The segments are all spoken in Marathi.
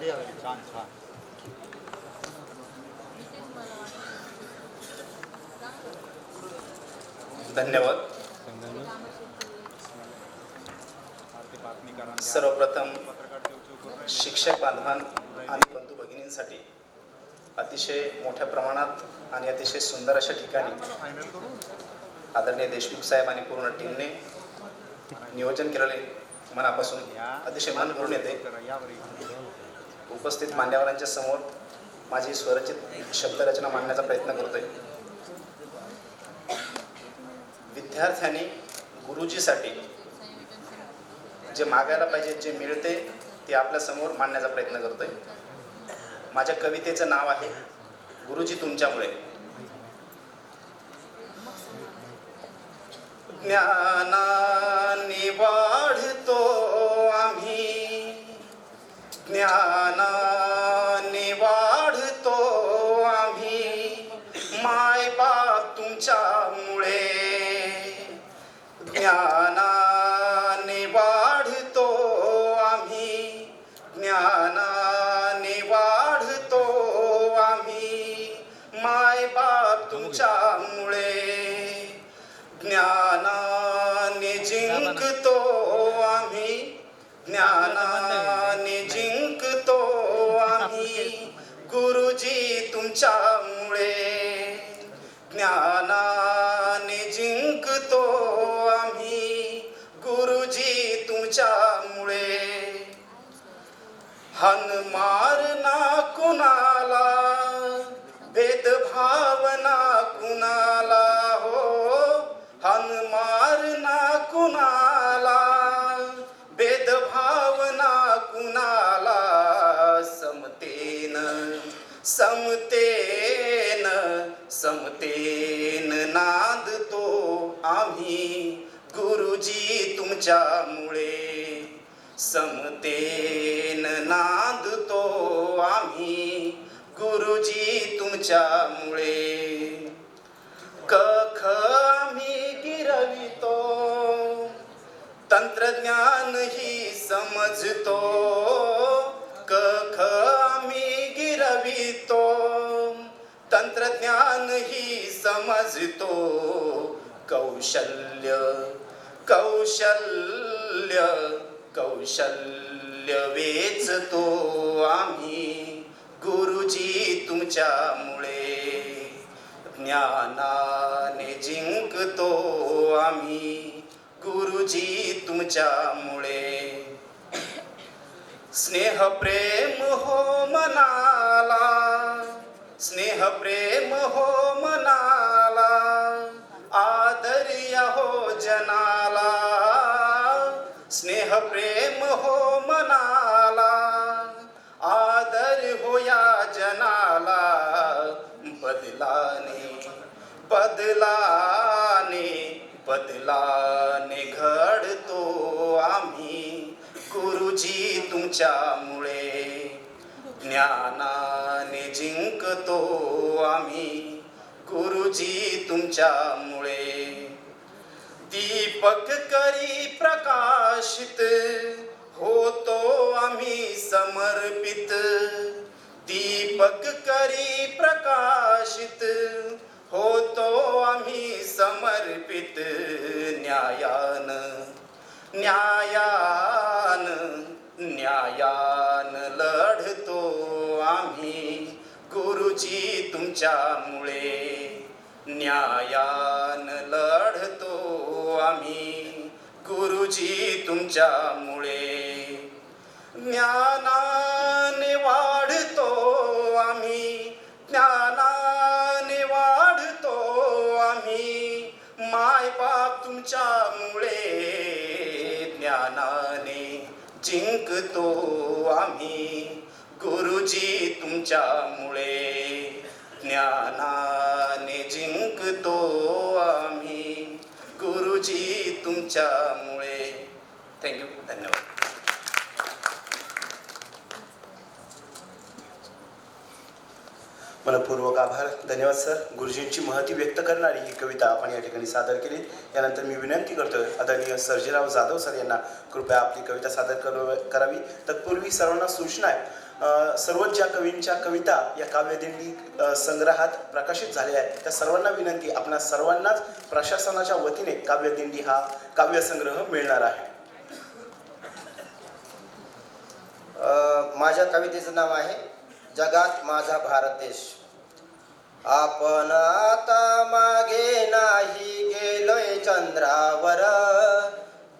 बढिया बढिया छान छान. धन्यवाद. सर्वप्रथम शिक्षक बांधवान आणि बंधू भगिनींसाठी अतिशय मोठ्या प्रमाणात आणि अतिशय सुंदर अशा ठिकाणी आदरणीय देशमुख साहेब आणि पूर्ण टीमने नियोजन केलेले मनापासून अतिशय मन भरून येते. उपस्थित मान्यवरांच्या समोर माझी स्वरचित शब्दरचना मांडण्याचा प्रयत्न करतोय. विद्यार्थ्यांनी गुरुजीसाठी जे मागायला पाहिजे जे मिळते ते आपल्यासमोर मांडण्याचा प्रयत्न करतोय. माझ्या कवितेचं नाव आहे गुरुजी तुमच्यामुळे. ज्ञानाने वाढतो ज्ञानाने वाढतो आम्ही. माय बाप तुमच्यामुळे. ज्ञान तुमच्यामुळे ज्ञानाने जिंकतो आम्ही. गुरुजी तुमच्यामुळे. हनमार ना कुणाला? भेदभावना कुणाला? हो हनमार ना कुणाला? समतेन समतेन नांदतो आम्ही. गुरुजी तुमच्यामुळे समतेन नांदतो आम्ही. गुरुजी तुमच्यामुळे कख आम्ही गिरवितो. तंत्रज्ञान ही समजतो. क ज्ञान ही समजतो. कौशल्य कौशल्य कौशल्य वेचतो आम्ही. गुरुजी तुमच्यामुळे ज्ञानाने जिंकतो आम्ही. गुरुजी तुमच्यामुळे स्नेह प्रेम हो मनाला. स्नेह प्रेम हो मनाला आदर्य हो जनाला स्नेह प्रेम हो मनाला आदर हो या जनाला बदलाने बदलाने बदलाने घडतो आम्ही. गुरुजी तुमच्या ज्ञानाने करतो आम्ही गुरुजी तुमच्यामुळे. दीपक करी प्रकाशित होतो आम्ही समर्पित. दीपक करी प्रकाशित होतो आम्ही समर्पित. न्यायान न्यायान न्यायान लढ गुरुजी तुमच्यामुळे न्यायान लढतो आम्ही. गुरुजी तुमच्यामुळे ज्ञानाने वाढतो आम्ही. ज्ञानाने वाढतो आम्ही. माय बाप तुमच्यामुळे ज्ञानाने जिंकतो आम्ही. गुरुजी तुमच्यामुळे ज्ञानाने जिंकतो आम्ही. गुरुजी तुमच्यामुळे. थँक्यू धन्यवाद. मनपूर्वक आभार. धन्यवाद सर. गुरुजींची महती व्यक्त करणारी ही कविता आपण या ठिकाणी सादर केली. यानंतर मी विनंती करतोय आदरणीय सर्जेराव जाधव सर यांना कृपया आपली कविता सादर करावी. तत्पूर्वी सर्वांना सूचना आहे. सर्वच ज्या कवींच्या कविता या काव्यदिंडी संग्रहात प्रकाशित झालेल्या आहेत. त्या सर्वांना विनंती आपणा सर्वांनाच प्रशासनाच्या वतीने काव्यदिंडी हा काव्यसंग्रह मिळणार आहे. माझ्या कवितेचं नाव आहे जगात माझा भारत देश. आपण आता मागे नाही गेलोय चंद्रावर.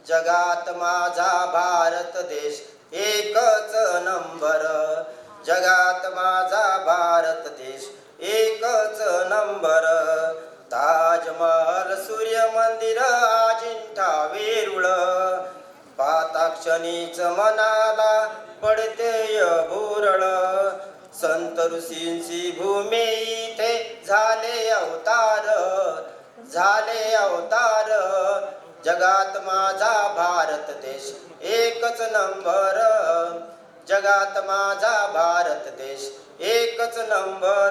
जगात माझा भारत देश. एकच नंबर. जगात माझा भारत देश एकच नंबर. ताजमहल सूर्य मंदिर अजिंठा वेरुळ. पाताक्षणीच मनाला पडते भुरळ संत ऋषींची भूमी इथे झाले अवतार. झाले अवतार. जगात माझा भारत देश एकच नंबर. जगात माझा भारत देश एकच नंबर.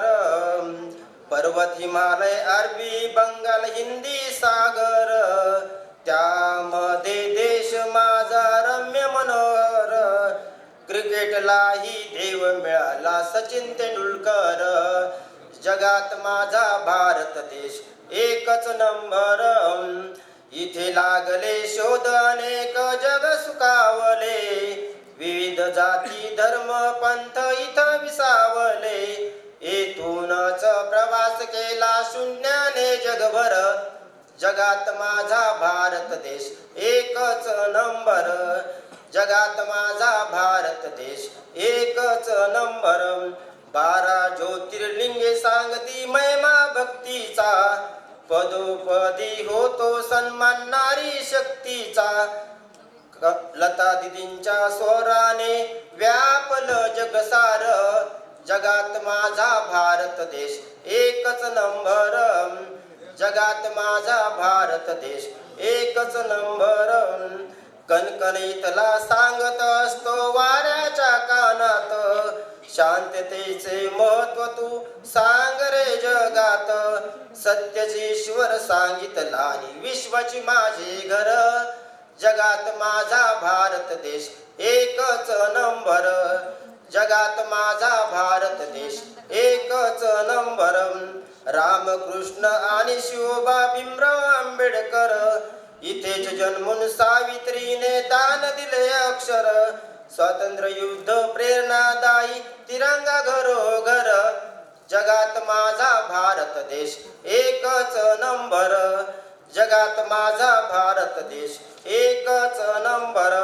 पर्वत हिमालय अरबी बंगाल हिंदी सागर. त्यामध्ये देश माझा रम्य मनोहर. क्रिकेटलाही देव मिळाला सचिन तेंडुलकर. जगात माझा भारत देश एकच नंबर. इथे लागले शोध अनेक जग सुखावले. विविध जाती धर्म पंथ इथं विसावले. येथूनच प्रवास केला शून्याने जगभर. जगात माझा भारत देश एकच नंबर. जगात माझा भारत देश एकच नंबर. बारा ज्योतिर्लिंगे सांगती महिमा भक्तीचा. पदोपदी होतो सन्मान नारी शक्तीचा. लता दिदींच्या स्वराने व्यापल जगसार. जगात माझा भारत देश एकच नंबर जगात माझा भारत देश एकच नंबर कणकणीतला सांगत असतो वाऱ्याच्या कानात. शांततेचे महत्त्व तू सांग रे जग. सत्यचे ईश्वर सांगितला आणि विश्वाची माझे घर. जगात माझा भारत देश एकच नंबर. जगात माझा भारत देश एकच नंबर. रामकृष्ण आणि शिवबा भीमराव आंबेडकर इथेच जन्मून सावित्रीने दान दिले अक्षर. स्वातंत्र्य युद्ध प्रेरणादायी तिरंगा घरोघर. जगात माझा भारत देश एकच नंबर. जगात माझा भारत देश एकच नंबर.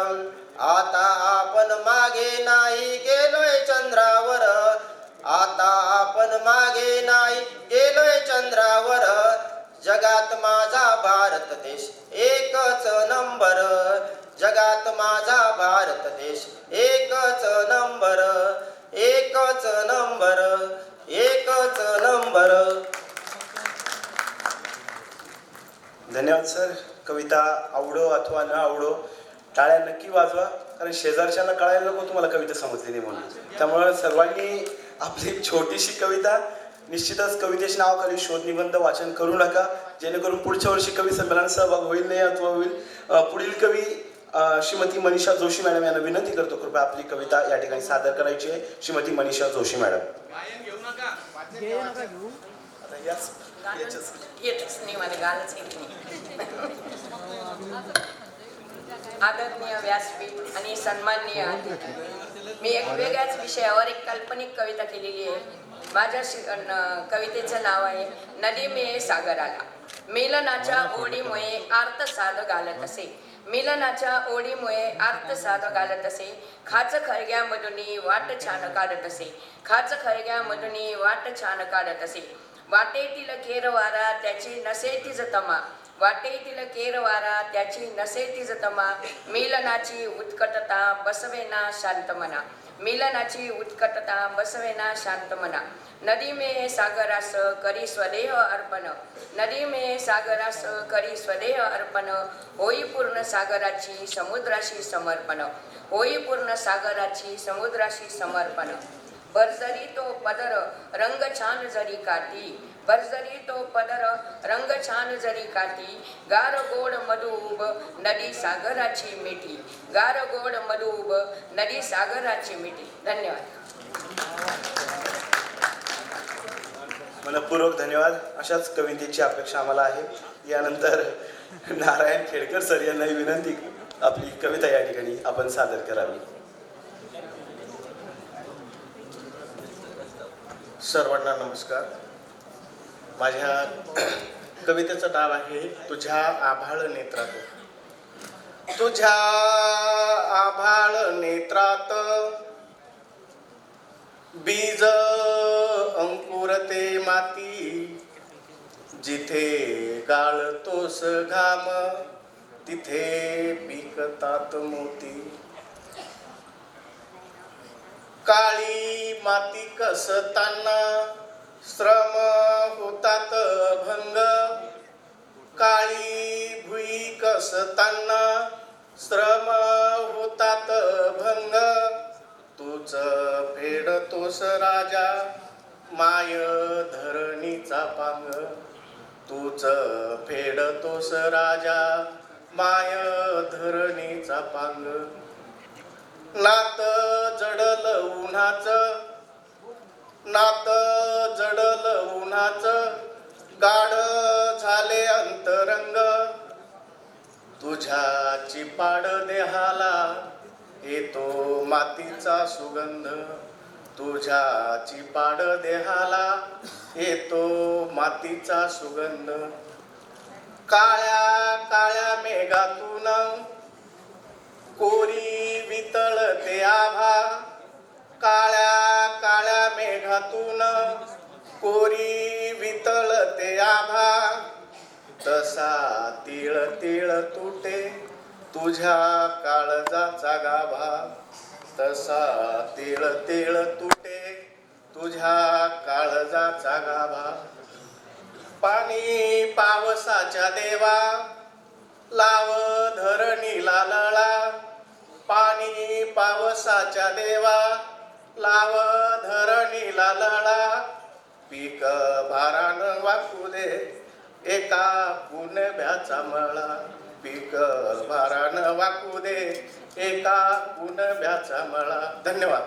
आता आपण मागे नाही गेलोय चंद्रावर. आता आपण मागे नाही गेलोय चंद्रावर. जगात माझा भारत देश एकच नंबर. जगात माझा भारत देश एकच नंबर. एकच नंबर. एक पाच नंबर. धन्यवाद सर. कविता आवडो अथवा न आवडो टाळ्या नक्की वाजवा. कारण शेजारच्यांना कळायला नको तुम्हाला कविता समजली नाही म्हणून. त्यामुळे सर्वांनी आपली छोटीशी कविता निश्चितच कवितेच्या नावाखाली शोध निबंध वाचन करू नका. जेणेकरून पुढच्या वर्षी कवी संमेलन सहभाग होईल नाही अथवा होईल. पुढील कवी श्रीमती मनीषा जोशी मॅडम यांना विनंती करतो कृपया आपली कविता या ठिकाणी सादर करायची आहे. श्रीमती मनीषा जोशी मॅडम. आता याच याच्याच येतच नाही मला गाणंच येत नाही आदरणीय व्यासपीठ आणि सन्माननीय मी एक वेगळ्याच विषयावर एक काल्पनिक कविता केलेली आहे. माझ्या कवितेचं नाव आहे नदी मे सागराला. मिलनाच्या ओढीमुळे आर्त साध घालत असे. मिलनाच्या ओढीमुळे आर्त साध घालत असे. खाच खळग्यामधून वाट छान काढत असे. खाच खळग्यामधून वाट छान काढत असे. वाटेतील केरवारा त्याची नसे तिज तमा. वाटेतील केरवारा त्याची नसे तिज तमा. मिलनाची उत्कटता बसवेना शांत मना. मिलनाची उत्कटता बसवेना शांत मना नदी मे सागरास करी स्वदेह अर्पण. नदी मे सागरास करी स्वदेह अर्पण. होई पूर्ण सागराची समुद्राशी समर्पण. होई पूर्ण सागराची समुद्राशी समर्पण. बरजरी तो पदर रंग छान जरी काठी बरजरी तो पदर रंग छान जरी काठी गार गोड मधुब नदी सागराची मिठी. गार गोड मधुब नदी सागराची मिठी. धन्यवाद. मनपूर्वक धन्यवाद. अशाच कवितेची अपेक्षा आम्हाला आहे. यानंतर नारायण खेडकर सर यांनाही विनंती आपली कविता या ठिकाणी आपण सादर करावी. सर्वांना नमस्कार. माझ्या कवितेचं नाव आहे तुझ्या आभाळ नेत्रात. तुझ्या आभाळ नेत्रात बीज अंकुरते माती. जिथे गाळतोस घाम तिथे पिकतात मोती. काळी माती कसताना श्रम होतात भंग. काळी भुई कसताना श्रम होतात भंग. तूच फेडतोस राजा माय धरणीचा पांग. तूच फेडतोस राजा माय धरणीचा पांग. नात जडल उन्हाच. नात जडल उन्हाच. गाड झाले अंतरंग. तुझ्या चिपाड देहाला येतो मातीचा सुगंध. तुझ्या चिपाड देहाला येतो मातीचा सुगंध. काळ्या काळ्या मेघातून कोरी वितळते आभा. काळ्या काळ्या मेघातून कोरी वितळते आभा. तसा तिळ तिळ तुटे तुझ्या काळजाचा गाभा. तसा तिळ तिळ तुटे तुझ्या काळजाचा गाभा. पाणी पावसाच्या देवा लाव धरणीला लळा. पाणी पावसाच्या देवा लाव धरणीला लळा पीक भारान वाकू दे एका कुणब्याचा मळा. पीक भारान वाकू दे एका कुणब्याचा मळा. धन्यवाद.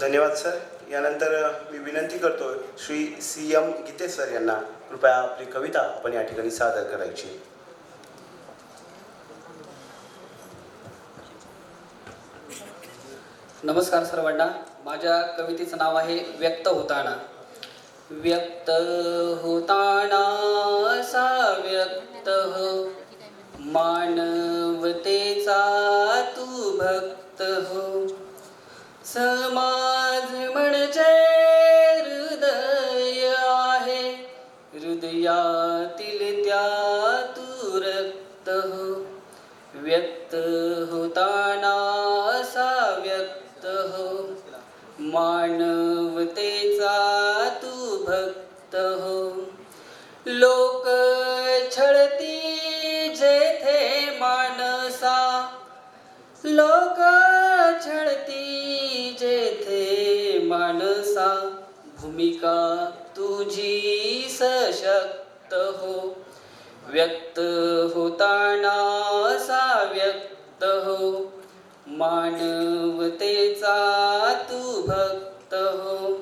धन्यवाद सर. यानंतर मी विनंती करतो Shri C M Gite sir यांना कृपया आपली कविता आपण या ठिकाणी सादर करायची. नमस्कार सर्वांना. माझ्या कवितेचं नाव आहे व्यक्त होताना. व्यक्त होताना असा व्यक्त हो. मानवतेचा तू भक्त हो. समा सशक्त हो. व्यक्त होताना असा व्यक्त हो. मानवतेचा तू भक्त हो.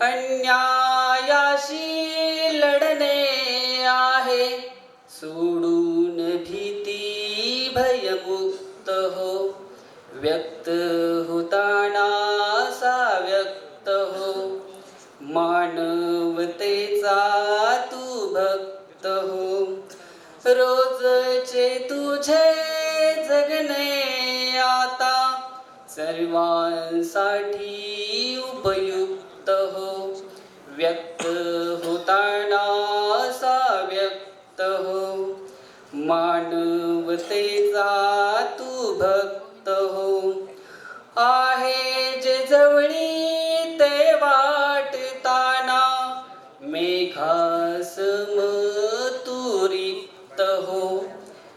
अन्यायाशी लढणे आहे. सोडून भीती भयमुक्त हो. व्यक्त हो तुझे जगणे आता सर्वांसाठी उपयुक्त हो. व्यक्त होताना असा व्यक्त हो. मानवतेचा तू भक्त हो. आहे जे जवळी ते वाटताना मेघासम तू रिक्त हो.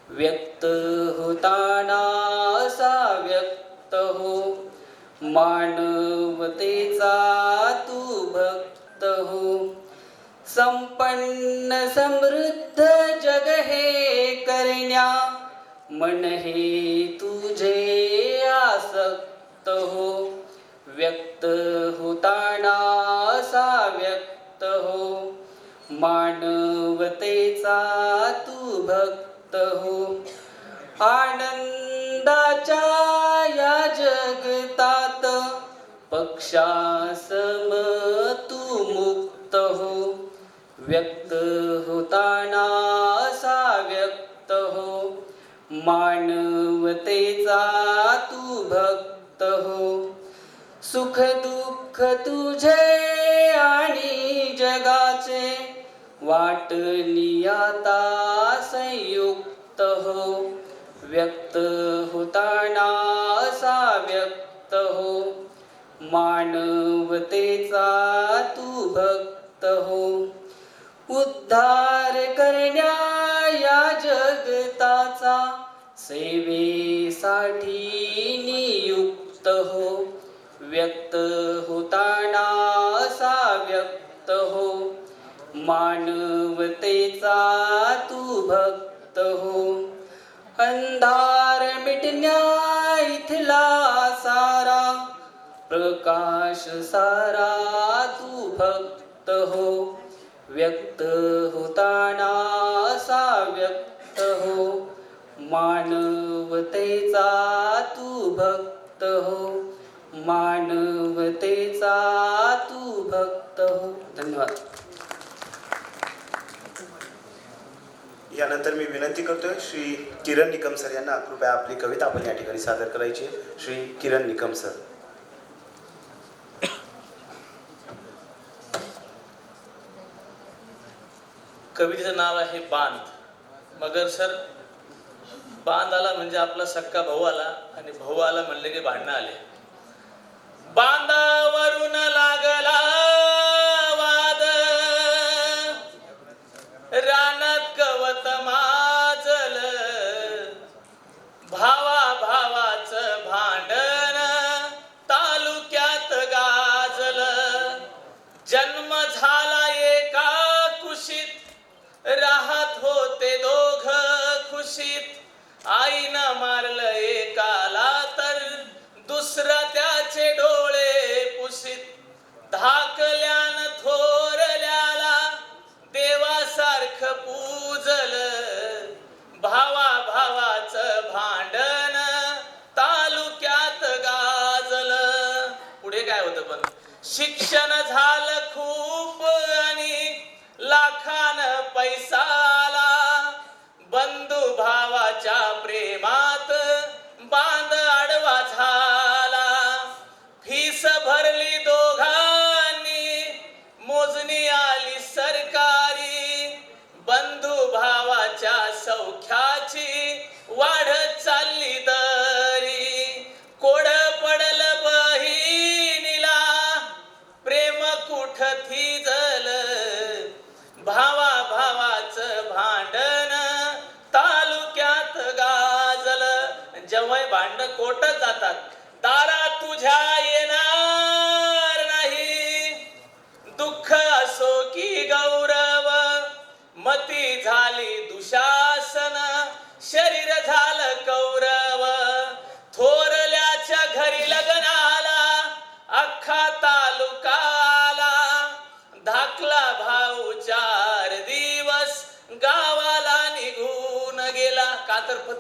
व्यक्त मानवतेचा तू भक्त हो. संपन्न समृद्ध जग हे करण्या मन हे तुझे आसक्त हो. व्यक्त होताना असा व्यक्त हो. मानवतेचा तू भक्त हो. आनंदाच्या या जगतात पक्षासम तू मुक्त हो व्यक्त होताना असा व्यक्त हो मानवतेचा तू भक्त हो सुख दुःख तुझे आणि जगाचे वाटली आता संयुक्त हो व्यक्त होताना असा व्यक्त हो मानवतेचा तू भक्त हो. उद्धार करण्या या जगताचा सेवेसाठी नियुक्त हो. व्यक्त होताना असा व्यक्त हो. मानवतेचा तू भक्त हो. अंधार प्रकाश सारा तू भक्त हो व्यक्त होताना असा व्यक्त हो मानवतेचा तू भक्त हो मानवतेचा तू भक्त हो. धन्यवाद. यानंतर मी विनंती करतोय श्री किरण निकम सर यांना कृपया आपली कविता आपण या ठिकाणी सादर करायची आहे. श्री किरण निकम सर. कवितेचं नाव आहे बांध. मगर सर बांध आला म्हणजे आपला सक्का भाऊ आला आणि भाऊ आला म्हणले की भांडणं आले. बांधावरून लागला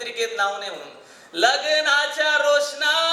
पत्रिकेत नाव नाही म्हणून. लग्नाच्या रोषणाईनं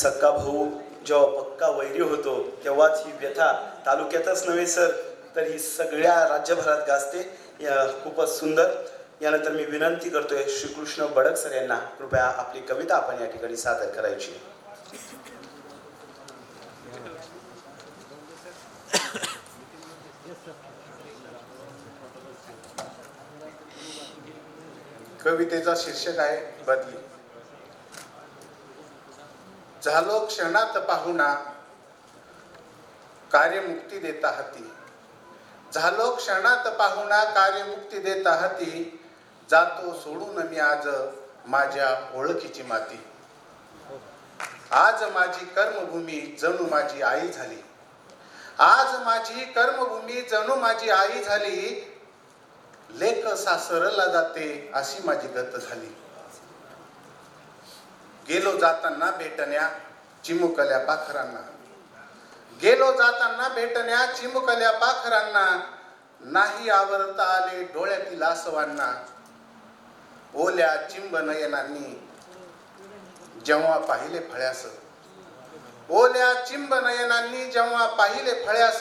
सक्का भाऊ जेव्हा पक्का वैरी होतो तेव्हाच ही व्यथा तालुक्यातच नव्हे सर तर ही सगळ्या राज्यभरात गाजते. या खूपच सुंदर. यानंतर मी विनंती करतोय श्रीकृष्ण बडक सर यांना कृपया आपली कविता आपण या ठिकाणी सादर करायची. कवितेचा शीर्षक आहे बदली. झालो क्षणात पाहुणा. कार्यमुक्ती देता हाती. झालो क्षणात पाहुणा कार्यमुक्ती देता हाती. जातो सोडून मी आज माझ्या ओळखीची माती. आज माझी कर्मभूमी जणू माझी आई झाली. आज माझी कर्मभूमी जणू माझी आई झाली. लेख सासरला जाते अशी माझी गत झाली. गेलो जाताना भेटण्या चिमुकल्या पाखरांना. गेलो जाताना भेटण्या चिमुकल्या पाखरांना. नाही आवरता आले डोळ्यातील आसवांना. ओल्या चिंब नयनांनी जेव्हा पाहिले फळ्यास. ओल्या चिंब नयनांनी जेव्हा पाहिले फळ्यास.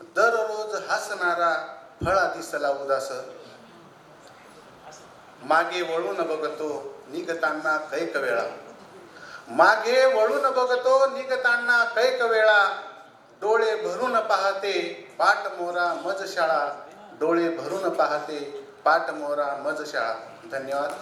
दररोज हसणारा फळा दिसला उदास. मागे वळून बघतो निघताना कैक वेळा. मागे वळून बघतो निघताना कैक वेळा. डोळे भरून पाहते पाट मोरा मज शाळा. डोळे भरून पाहते पाट मोरा मज शाळा. धन्यवाद.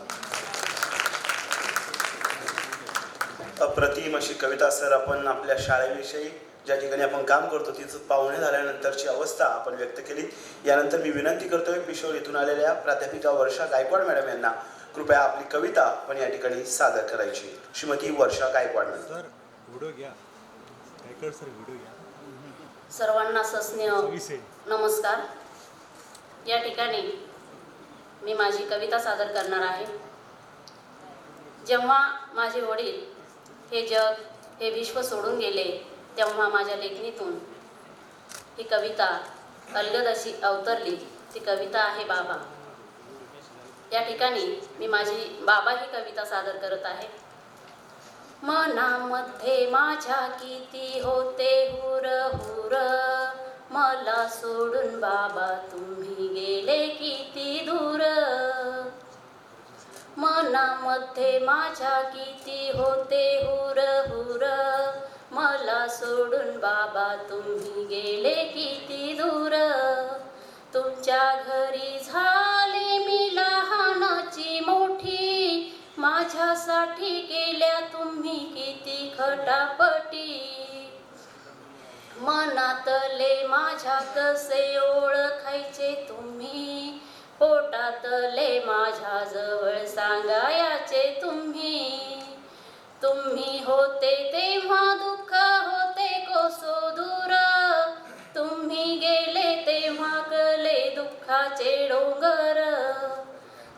अप्रतिम अशी कविता सर आपण आपल्या शाळेविषयी ज्या ठिकाणी आपण काम करतो तिचं पाहुणे झाल्यानंतरची अवस्था आपण व्यक्त केली. यानंतर मी विनंती करतोय पिशोर येथून आलेल्या प्राध्यापिका वर्षा गायकवाड मॅडम यांना कृपया आपली कविता आपण या ठिकाणी सादर करायची. Shrimati Varsha Gaikwad. Madam sir video घ्या. गायकवाड सर व्हिडिओ घ्या. सर्वांना सस्नेह नमस्कार. या ठिकाणी मी माझी कविता सादर करणार आहे. जेव्हा माझे वडील हे जग हे विश्व सोडून गेले तेव्हा माझ्या लेखणीतून ही कविता अलगद अशी अवतरली. ती कविता आहे बाबा. या ठिकाणी मी माझी बाबा ही कविता सादर करत आहे. मनामध्ये माझ्या किती होते हुर हुर मला सोडून बाबा तुम्ही गेले किती दूर? मनामध्ये माझ्या किती होते हुर हुर मला सोडून बाबा तुम्ही गेले किती दूर? तुमच्या घरी झाले मी लहानाची मोठी. माझ्यासाठी केल्या तुम्ही किती खटापटी. मनातले माझ्या कसे ओळखायचे तुम्ही. पोटातले माझ्या जवळ सांगायचे तुम्ही. तुम्ही होते तेव्हा दुःख होते कोसो दूर. तुम्ही गेले कले दुःखाचे डोंगर.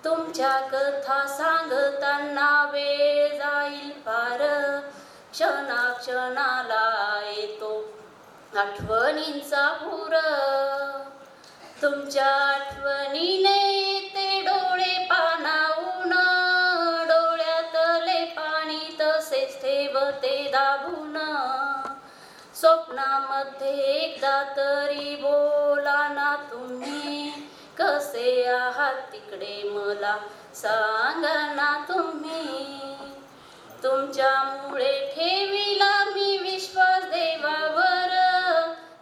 तुमच्या कथा सांगताना वेळ जाईल फार क्षणाक्षणाला येतो आठवणींचा पूर. तुमच्या आठवणीने ते डोळे पाणावून डोळ्यातले पाणी तसेच ठेवते दाबून. स्वप्नामध्ये एकदा तरी बोला ना तुम्ही. कसे आहात तिकडे मला सांगा ना तुम्ही. तुमच्यामुळे ठेविला मी विश्वास देवावर.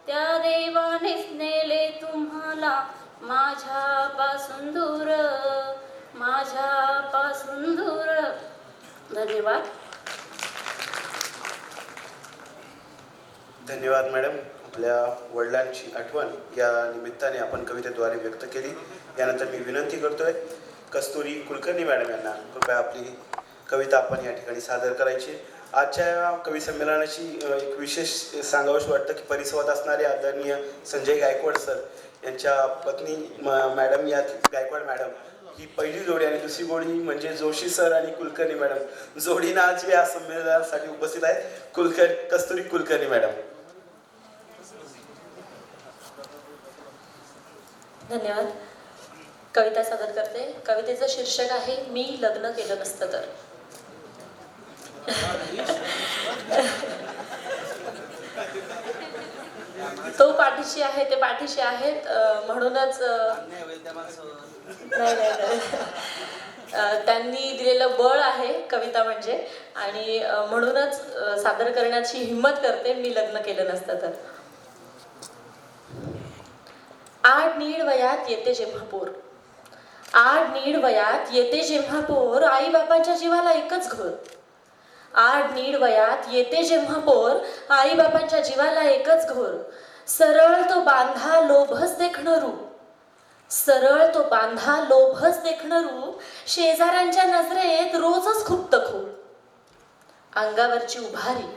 त्या देवानेच नेले तुम्हाला माझ्यापासून दूर. माझ्यापासून दूर. धन्यवाद. धन्यवाद मॅडम. आपल्या वडिलांची आठवण या निमित्ताने आपण कवितेद्वारे व्यक्त केली. यानंतर मी विनंती करतोय कस्तुरी कुलकर्णी मॅडम यांना कृपया आपली कविता आपण या ठिकाणी सादर करायची. आजच्या कवी संमेलनाची एक विशेष सांगावंशी वाटतं की परिसंवाद असणारे आदरणीय संजय गायकवाड सर यांच्या पत्नी म- मॅडम या गायकवाड मॅडम ही पहिली जोडी आणि दुसरी जोडी म्हणजे जोशी सर आणि कुलकर्णी मॅडम जोडीनं आज या संमेलनासाठी उपस्थित आहेत. कुलकर्णी कस्तुरी कुलकर्णी मॅडम. धन्यवाद. कविता सादर करते. कवितेचं शीर्षक आहे मी लग्न केलं नसतं तर. तो पाठीशी आहे ते पाठीशी आहेत. म्हणूनच नाही नाही त्यांनी दिलेलं बळ आहे कविता म्हणजे. आणि म्हणूनच सादर करण्याची हिंमत करते मी लग्न केलं नसतं तर. नीड वयात येते जेव्हा पोर. आठ नीड वयात येते जेव्हा पोर आई बापांच्या जीवाला एकच घर आठ नीड वयात येते जेव्हा पोर आई बापांच्या जीवाला एकच घोर सरळ तो बांधा लोभच देखणं रूप सरळ तो बांधा लोभच देखणं रूप शेजाऱ्यांच्या नजरेत रोजच खुपत खूप अंगावरची उभारी.